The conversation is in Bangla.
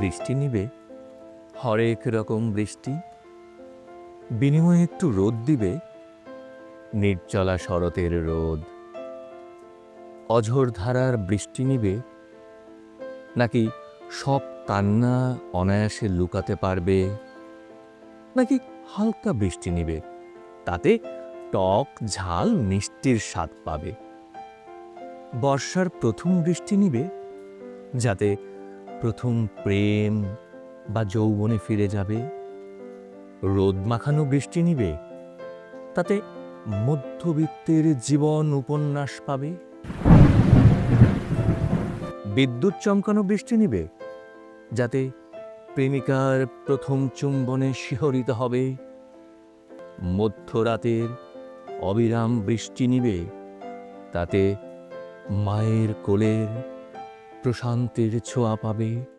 বৃষ্টি নিবে? হরেক রকম বৃষ্টি। বিনিময়ে একটু রোদ দিবে? নির্জলা শরতের রোদ। অঝোর ধারার বৃষ্টি নিবে? নাকি সব কান্না অনায়াসে লুকাতে পারবে? নাকি হালকা বৃষ্টি নিবে? তাতে টক, ঝাল, মিষ্টির স্বাদ পাবে। বর্ষার প্রথম বৃষ্টি নিবে? যাতে প্রথম প্রেম বা যৌবনে ফিরে যাবে? রোদ মাখানো বৃষ্টি নিবে? তাতে মধ্যবিত্তের জীবন উপন্যাস পাবে? বিদ্যুৎ চমকানো বৃষ্টি নিবে? যাতে প্রেমিকার প্রথম চুম্বনে শিহরিত হবে? মধ্যরাতের অবিরাম বৃষ্টি নিবে? তাতে মায়ের কোলের প্রশান্তির ছোঁয়া পাবে।